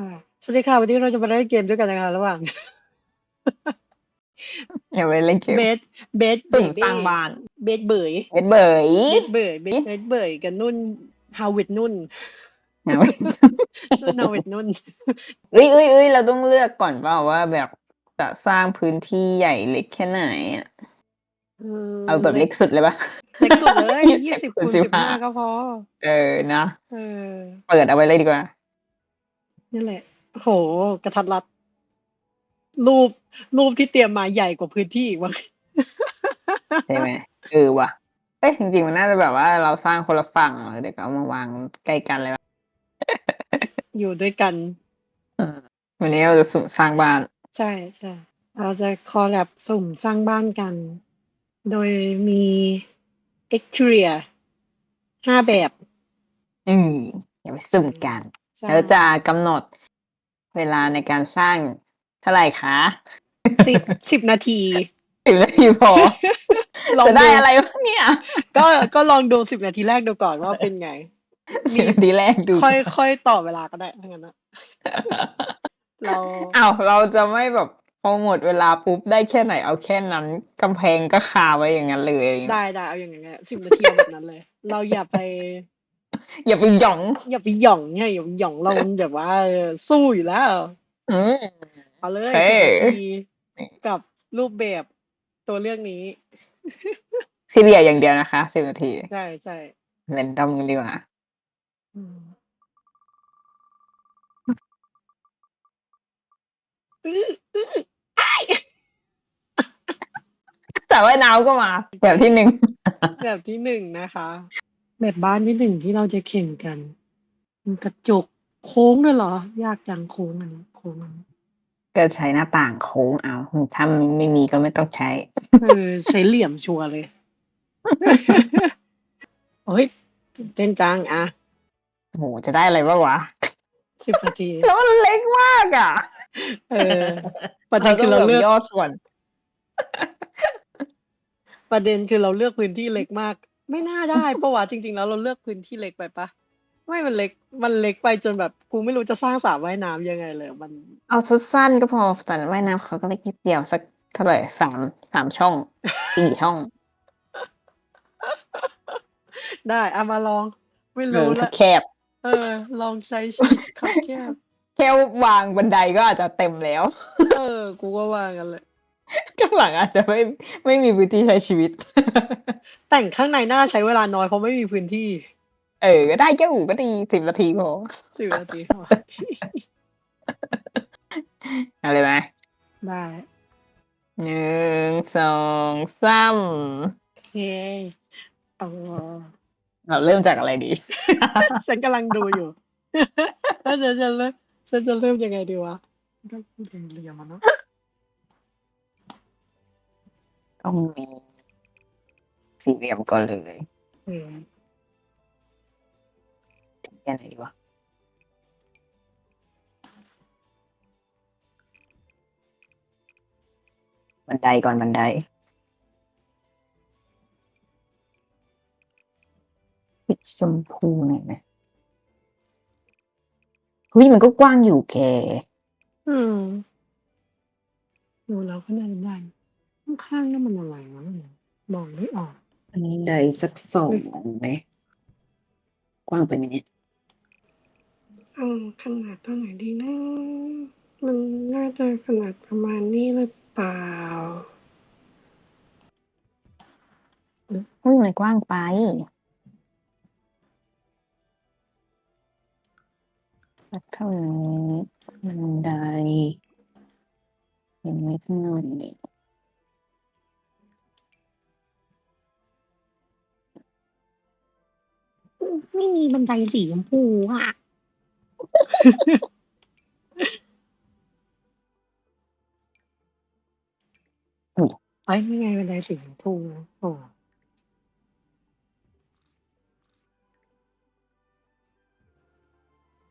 อ่าสวัสดีค่ะ วันนี้เราจะมาเล่นเกมด้วยกันนะคะระหว่าง อย่าไปเล่นเกมเบสเบสเบสุ่มเบ้สร้างบ้าน เบสเบยเอ็ดเบยเบสเบยเบสเบสเบยกับนุ่นฮาวเวิดนุ่นเอานุ่นฮาวเวิดนุ่นเอ้ยเอ้ยเอ้ยเราต้องเลือกก่อนเปล่าว่าแบบจะสร้างพื้นที่ใหญ่เล็กแค่ไหนอะเอาแบบเล็กสุดเลยปะเล็กสุดเลยยี่ยี่สิสิบบคูคูณณสิสิบบห้าห้าก็พอ เออนะเออเปิดเอาไว้เลยดีกว่า นี่แหละโหกระทัดรัด รูปรูปที่เตรียมมาใหญ่กว่าพื้นที่อีกว่ะใช่ไหมเออว่ะเอ้ยจริงๆมันน่าจะแบบว่าเราสร้างคนละฝั่งเดี๋ยวก็เอามาวางใกล้กันเลยอยู่ด้วยกันวันนี้เราจะสุ่มสร้างบ้าน ใช่ใช่เราจะคอลแลบสุ่มสร้างบ้านกัน โดยมี exterior ห้าแบบ อืมเดี๋ยวไปสุ่มกัน ใช่แล้วจะกำหนดเวลาในการสร้างเท่าไหร่คะสิบสิบนาทีสิบนาทีพอลองจะได้ดูอะไรวะเนี่ย ก็ก็ลองดูสิบนาทีแรกดูก่อนว่าเป็นไงมีสิบนาทีแรกดู ค่อยค่อยต่อเวลาก็ได้ถ้างั้นนะเราอ้าวเราจะไม่แบบพอหมดเวลาปุ๊บได้แค่ไหนเอาแค่นั้นกำแพงก็คาไว้อย่างนั้นเลย ได้ได้เอาอย่างเงี้ยสิบนาทีเอาแบบนั้นเลย เราอย่าไป อย่าไปหยอง อย่าไปหย่องเนี่ยอย่าไปหย่องเรามันแบบว่าเออสู้อยู่แล้ว อืม เอาเลยโอเคสิบนาทีกับรูปแบบตัวเลือกนี้ซีเรียอย่างเดียวนะคะสิบนาทีใช่ใช่เรนดอมกันดีกว่า อืมอื้ออื้ออ้ายแต่ว่าน้ำก็มา แบบที่หนึ่งแบบที่หนึ่งนะคะ แบบบ้านที่หนึ่งที่เราจะแข่งกัน มันกระจกโค้งด้วยเหรอ ยากจังโค้งอันนี้โค้งอันนี้ก็ใช้หน้าต่างโค้งเอาถ้าไม่มีก็ไม่ต้องใช้เออใช้เหลี่ยมชัวร์เลยโอ้ยตื่นเต้นจังอะโหจะได้อะไรบ้างวะสิบนาทีแล้วมันเล็กมากอะ เออ ประเด็นคือเราต้งแบบเลือกย่อส่วน ประเด็นคือเราเลือกพื้นที่เล็กมาก ไม่น่าได้ปะวะจริง ๆ แล้วเราเลือกพื้นที่เล็กไปปะไม่มันเล็กมันเล็กไปจนแบบกูไม่รู้จะสร้างสระว่ายน้ำยังไงเลย มัน เอาสั้นๆก็พอแต่ว่ายน้ำเขาก็เล็กนิดเดียวสักเท่าไหร่สามสามช่องสี่ช่อง ได้เอามาลอง ไม่เอรู้อละแคบ เออ ลองใช้ชีวิตขับแคบแค่วางบันไดก็อาจจะเต็มแล้ว เออ กูก็ว่ากันเลย ข้างหลังอาจจะไม่ไม่มีพื้นที่ใช้ชีวิต แต่งข้างในน่าใช้เวลาน้อยเพราะไม่มีพื้นที่ เออก็ได้แค่อู่ก็ดีสิบนาทีพอสิบนาทีพอเอะไรไหมได้หนึ่งสองสามเฮ้ยเอาเราเริ่มจากอะไรดี ฉันกำลังดูอยู่แล้วฉันจะเริ่มฉันจะเริ่มยังไงดีวะก็เรียมๆอะเนาะ ต้องมีสี่เหลี่ยมก่อนเลยเออแค่ไหนดีวะบันไดก่อนบันไดปิดชมพูหน่อยไหมเฮ้ยมันก็กว้างอยู่แก อืมดูแล้วก็น่าจะได้ ข้างๆนั่นมันอะไรวะเนี่ยมองไม่ออกบันไดสักสองไหมกว้างไปไหมเนี่ยเอาขนาดเท่าไหร่ดีนะ มันน่าจะขนาดประมาณนี้หรือเปล่าเฮ้ยมันกว้างไปสักเท่านี้บันไดเห็นไหมข้างหน่อย ไม่มีบันไดสีชมพูอะ เอ้ยนี่ไงบันไดสีชมพูโอ้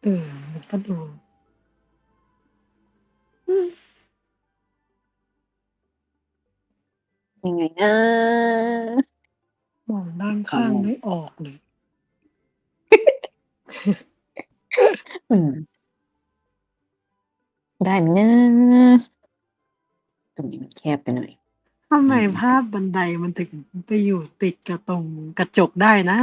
เออมันก็ดูอืมยังไงนะมองด้านข้างไม่ออกเลยอืม ได้ไหมนะตรงนี้มันแคบไปหน่อยทำไมอืมภาพบันไดมันถึงไปอยู่ติดกับตรงกระจกได้นะ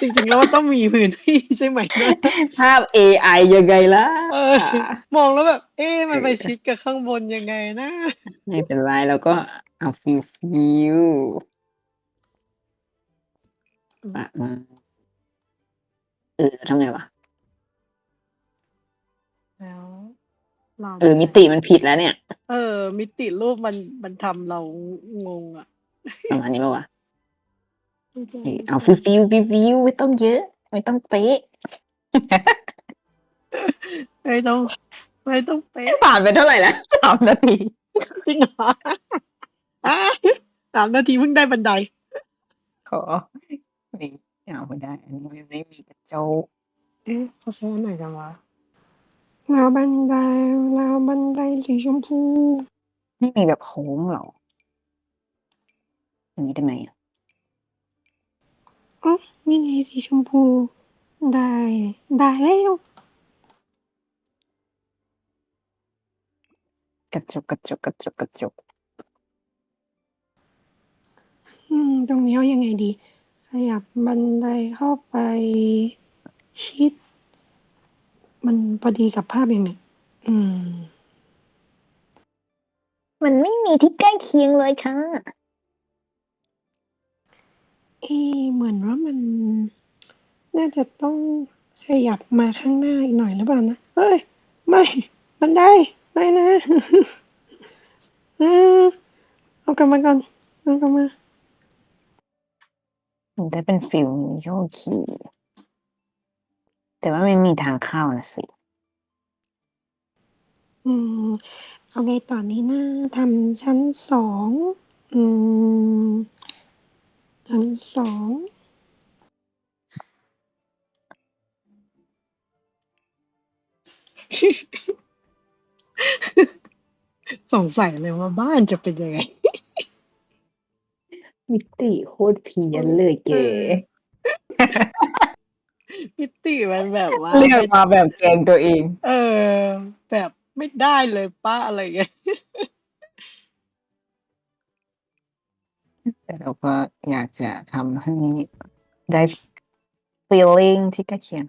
จริงๆแล้วมันต้องมีพื้นที่ใช่ไหมนะภาพ AI ยังไงล่ะเออมองแล้วแบบ เอ๊ะมันไปชิดกับข้างบนยังไงนะ ไม่เป็นไรเราก็เอาฟิลฟิลปะมา เออทำไงวะ แล้วเราเออ มิติมันผิดแล้วเนี่ยเออ มิติรูปมันมันทำเรางงอะประมาณนี้ป่าวะเออเอาฟิลฟิลฟิลฟิลไม่ต้องเยอะ ไม่ต้องเป๊ะ ไม่ต้องไม่ต้องเป๊ะผ่านไปเท่าไหร่แล้วสามนาทีจริงเหรออะสามนาทีเพิ่งได้บันไดขอ นี่เอาไม่ได้ อันนี้มันไม่มีกระจกเอ๊ะเขาซื้อไหนกันวะราวบันไดราวบันไดสีชมพู ไม่มีแบบโค้งหรออย่างนี้ได้ไหมอะอ๋อนี่ไงสีชมพู ได้ ได้แล้วกระจกกระจกกระจกกระจกอืม ตรงนี้เอายังไงดี ขยับบันไดเข้าไปชิด มันพอดีกับภาพยังเนี่ยอืม มันไม่มีที่ใกล้เคียงเลยค่ะ เอ๊ะเหมือนว่ามัน น่าจะต้องขยับมาข้างหน้าอีกหน่อยหรือเปล่านะ เฮ้ย ไม่มันได้ไม่นะ เออเอากลับมาก่อนเอากลับมา มันได้เป็นฟิลนี้ก็โอเคแต่ว่าไม่มีทางเข้านะสิ อืม เอาไงตอนนี้นะทำชั้นสอง อืม ชั้นสอง สงสัยเลยว่าบ้านจะเป็นยังไง มิติโคตรเพี้ยนเลยเก๋ มิติมันแบบว่า เลือกมาแบบแกล้งตัวเอง เออ แบบไม่ได้เลยป้าอะไรเงี้ยแต่เราก็อยากจะทำให้ได้ feeling ที่ใกล้เคียง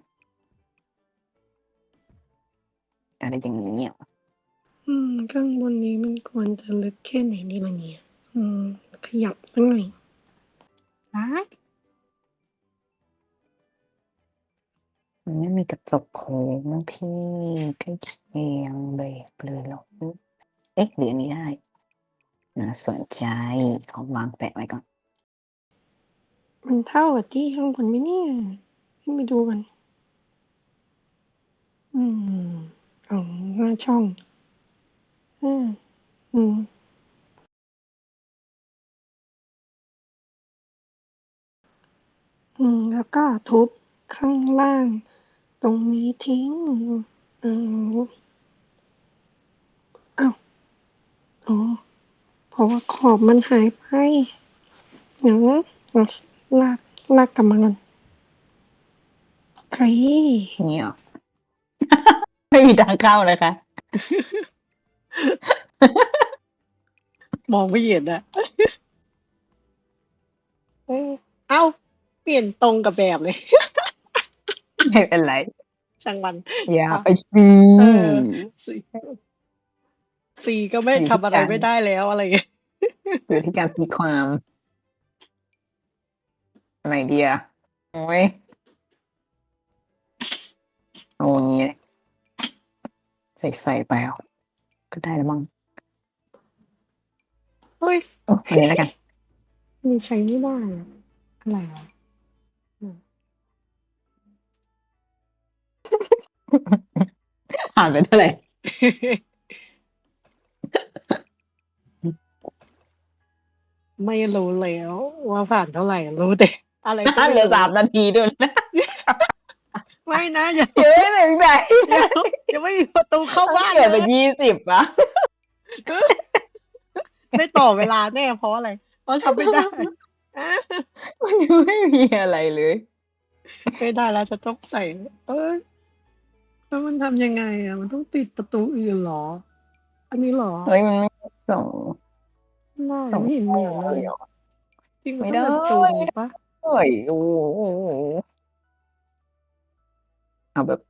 อะไรอย่างนี้อะอืม ข้างบนนี้มันควรจะลึกแค่ไหนดีมาเนี่ย อืม ขยับสักหน่อยซ้ายมันไม่มีกระจกโค้งที่ใกล้เคียงแบบเลยหรอกเอ๊ะหรืออันนี้ได้น่าสนใจขอวางแปะไว้ก่อน มันเท่ากับที่ข้างบนไหมเนี่ยขึ้นไปดูกัน อืมเอาหน้าช่องอืมอืม อืม แล้วก็ทุบข้างล่าง ตรงนี้ทิ้ง อืมอ้าวอ๋อ เพราะว่าขอบมันหายไปเดี๋ยวนะเราลากลากกลับมาก่อนใครนี่เหรอไม่มีทางเข้าเลยค่ะ มองไม่เห็นอะเอ้ยเอ้า เปลี่ยนตรงกับแบบเลย ไม่เป็นไร ช่างมันอย่าอะไปซีเออสีสีก็ไม่อยู่ที่ทำอะไรการไม่ได้แล้วอะไรเงี้ยอยู่ที่การตีความอะไรเดียโอ้ยเอาอย่างนี้ใส่ใส่ๆไปเอาก็ได้แล้วมั้งเฮ้ยโอ้อันนี้แล้วกันมันใช้ไม่ได้อะอะไรวะ ผ่านไปเท่าไหร่ไม่รู้แล้วว่าผ่านเท่าไหร่รู้แต่อะไรก็ไม่เหลือรู้สามนาทีด้วยนะไม่นะอย่าเยอะถึงไหนอย่าไม่มีประตูเข้าบ้านเกิดเลเป็ยนยี่สิบอะไม่ต่อเวลาแน่เพราะอะไร เพราะทำไม่ได้อะมันยังไม่มีอะไรเลย ไม่ได้แล้วจะต้องใส่ เอ้ย แล้วมันทำยังไงอะ มันต้องติดประตูอื่นเหรอ อันนี้เหรอเฮ้ยมันไม่ส่งน่าส่งไม่เห็นเหมือนเลยหรอจริงมันไม่ต้องเป็นประตูได้นี้ปะเฮ้ยโอ้โหเอาแบบ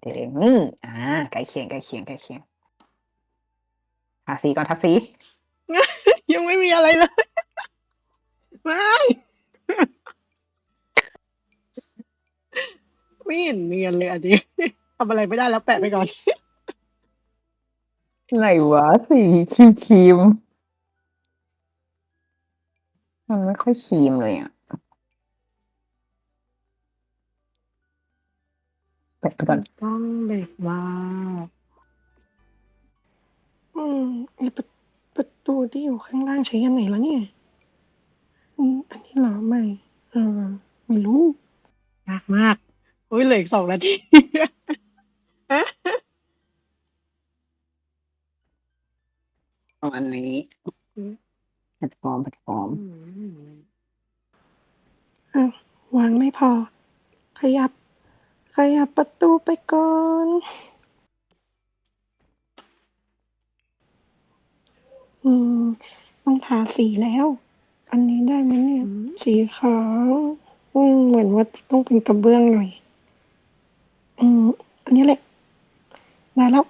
เดี๋ยวอืมอ่าใกล้เคียงใกล้เคียงใกล้เคียงทาสีก่อนทาสียังไม่มีอะไรเลยไม่ ไม่เห็นเนียนเลยอันนี้ทำอะไรไม่ได้แล้วแปะไปก่อนอะไรวะสีครีมครีมมันไม่ค่อยครีมเลยอะแปะไปก่อนต้องแบบว่าอืมไอประประตูที่อยู่ข้างล่างใช้ยังไงแล้วเนี่ย อืมอันนี้เหรอไม่เออไม่รู้ยากมาก อุ้ยเหลืออีกสองนาทีประมาณนี้อืม แพลตฟอร์มแพลตฟอร์ม อ้าววางไม่พอ ขยับ ขยับประตูไปก่อน อืม ต้องทาสีแล้ว อันนี้ได้ไหมเนี่ย สีขาวอืมเหมือนว่าจะต้องเป็นกระเบื้องหน่อย อืมอันนี้แหละได้แล้ว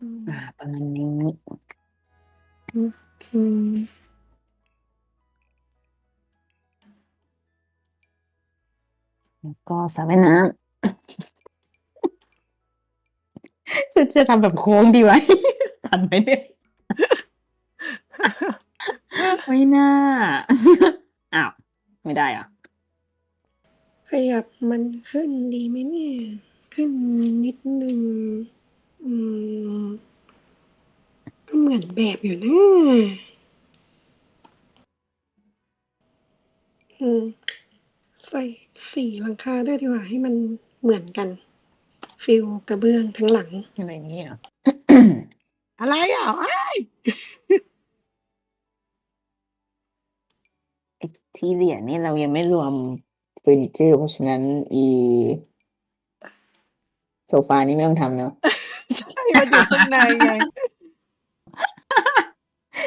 อืมอ่าประมาณนี้อืมแล้วก็สระว่ายน้ำ จะจะทำแบบโค้งดีไหม ทันไหมเนี่ยไม่น่า อ้าว ไม่ได้เหรอะ ขยับมันขึ้นดีไหมเนี่ย ขึ้นนิดนึง อืม ก็เหมือนแบบอยู่นะอืม ใส่สีหลังคาด้วยดีกว่า ให้มันเหมือนกัน ฟิลกระเบื้องทั้งหลัง อะไรอย่างเงี้ยเหรอ อะไรอะอ้ายไอ้ที่เหรียญนี่เรายังไม่รวมเฟอร์นิเจอร์เพราะฉะนั้น อีโซฟานี่ไม่ต้องทำเนอะใช่มันอยู่ข้างในไง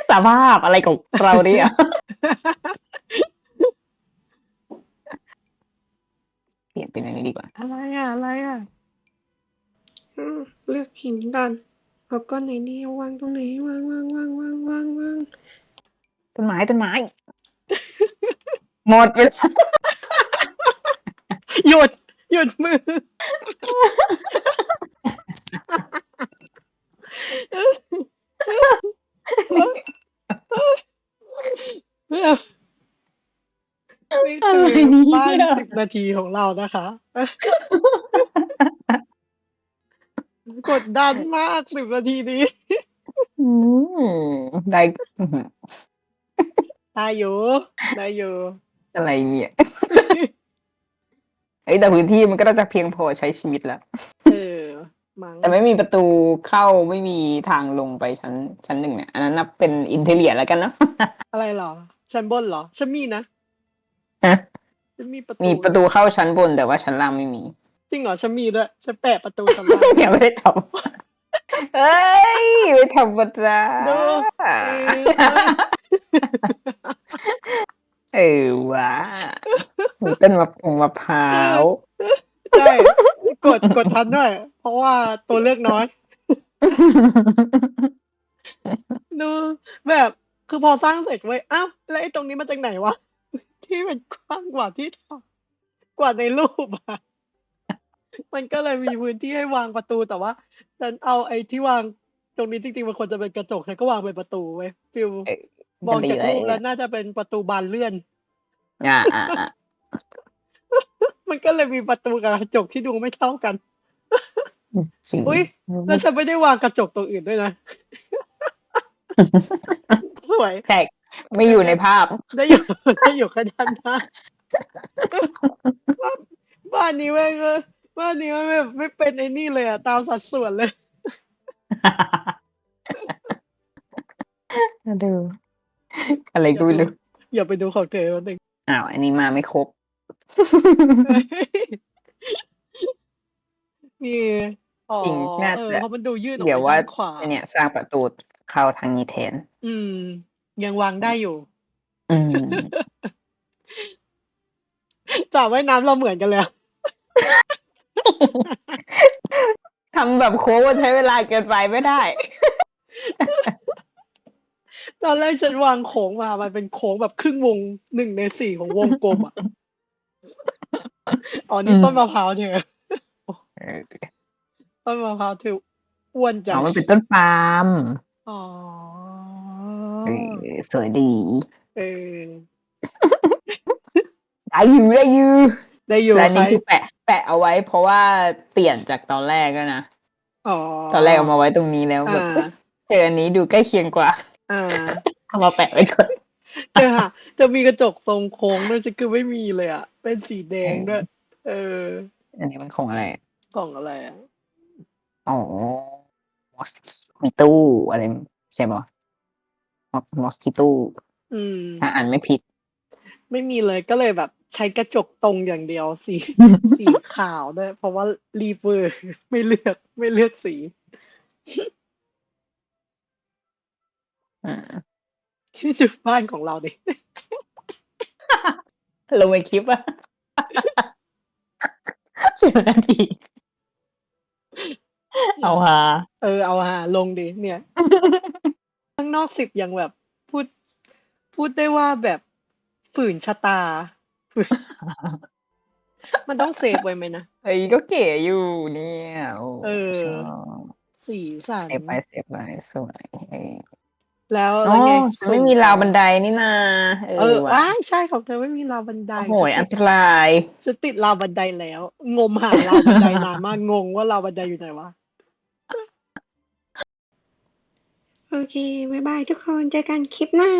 สภาพอะไรของเราเนี่ยเปลี่ยนเป็นอันนี้ดีกว่า อะไรอะ อะไรอะอืมเลือกหินก่อน เอาก้อนไหนดีเอาวางตรงไหนวางวางวางวางวางวางต้นไม้ต้นไม้ หมดไปแล้วหยุดหยุดมือ นี่อะคืไรอเนี่ยบ้านสิบนาทีของเรานะคะ กดดันมากสิบนาทีนี้อืมได้ได้อยู่ได้อยู่อะไรเนี่ยเอ้ยแต่พื้นที่มันก็น่าจะเพียงพอใช้ชีวิตแล้วเออมั้งแต่ไม่มีประตูเข้าไม่มีทางลงไปชั้น ชั้นหนึ่งเนี่ยอันนั้นนับเป็นอินเทเลียแล้วกันเนาะอะไรเหรอ ชั้นบนเหรอ ฉันมีนะฮะฉันมีประตูมีประตูเข้าชั้นบนแต่ว่าชั้นล่างไม่มี จริงเหรอฉันมีด้วยฉันแปะประตูชั้นล่างยังไม่ได้ทำเอ้ยไม่ธรรมดาดูเออว้ามีต้นมะพร้าวมะพร้าวใช่กดกดทันด้วย เพราะว่าตัวเลือกน้อยดูแบบคือพอสร้างเสร็จไว้ยอ้าวแล้วไอ้ตรงนี้มาจากไหนวะ ที่มันกว้างกว่าที่ถ่ายกว่าในรูปอะ มันก็เลยมีพื้นที่ให้วางประตูแต่ว่าฉันเอาไอ้ที่วางตรงนี้จริงๆมันควรจะเป็นกระจกฉันก็วางเป็นประตูไว้ยฟิลเอ้ยมองจากก็รูดีปเลแล้วยน่าจะเป็นประตูบานเลื่อนอ่าอ่าอ่ามันก็เลยมีประตูกับกระจกที่ดูไม่เท่ากันจริงอุ๊ยแล้วฉันไม่ได้วางกระจกตรงอื่นด้วยนะสวยแขกไม่อยู่ในภาพ ได้อยู่ได้อยู่แค่ด้านหน้าบ้านบ้านนี้แม่งเออ บ้านนี้แม่งแบบไม่เป็นไอ้นี่เลยอะ ตามสัดส่วนเลยน่าดู อะไรอย่าก็ไปไม่รู้อย่าไปดูของเธอวันหนึ่งอ้าวอันนี้มาไม่ครบ นี่อ๋อจริงน่าเออจะเพราะมันดูยืดออกเดี๋ยวไปว่าด้านขวา เนี่ย สร้างประตูเข้าทางนี้แทน อืม ยังวางได้อยู่อืมสระว่ายน้ำเราเหมือนกันเลยอะ ทำแบบโค้งมันใช้เวลาเกินไปไม่ได้ ตอนแรกฉันวางโค้งมา มันเป็นโค้งแบบครึ่งวงหนึ่งในสี่ของวงกลมอะ อ๋อนี่อืมต้นมะพร้าวเธอเออต้นมะพร้าวเธออ้วนจัอ๋งอมันเป็นต้นปาล์มอ๋อ เออสวยดี เออ ได้อยู่ได้อยู่ ได้อยู่และอันนี้ใครคือแปะ แปะเอาไว้ เพราะว่าเปลี่ยนจากตอนแรกแล้วนะอ๋อตอนแรกเอามาไว้ตรงนี้แล้วแบบอ่าเจออันนี้ดูใกล้เคียงกว่าอ่าเอามาแปะไว้ก่อนเธอค่ะเธอมีกระจกทรงโค้งด้วยฉันคือไม่มีเลยอะ เป็นสีแดงด้วยเออ อันนี้มันของอะไรกล่องอะไรอะอ๋อมอสคิโต้อะไรใช่ปะมอสคิโต้อืมถ้าอ่านไม่ผิด ไม่มีเลยก็เลยแบบใช้กระจกตรงอย่างเดียวสีสีขาวด้วยเพราะว่ารีเวอร์ไม่เลือกไม่เลือกสีอืมดูบ้านของเราดิลงไปคลิปอะสิบนาที เอาฮะเออเอาหาลงดิเนี่ย ข้างนอกสิบยังแบบพูด พูดได้ว่าแบบ ฝืนชะตาฝืนมันต้องเซฟไว้ไหมนะเอ้ยก็เก๋อยู่เนี่ยโอ้เออชอบสีสันเซฟไปเซฟไปสวยเออแล้วอ๋แล้วไงอฉันไม่มีราวบันไดนี่นาเอเอออว่ะว้ายใช่ของเธอไม่มีราวบันไดโอ้โหยฉัอันนติตดรายฉันติดราวบันไดแล้ว งมหาราวบันไดนานมากงงว่าราวบันไดอยู่ไหนวะโอเค บ๊ายบายทุกคน เจอกันคลิปหน้า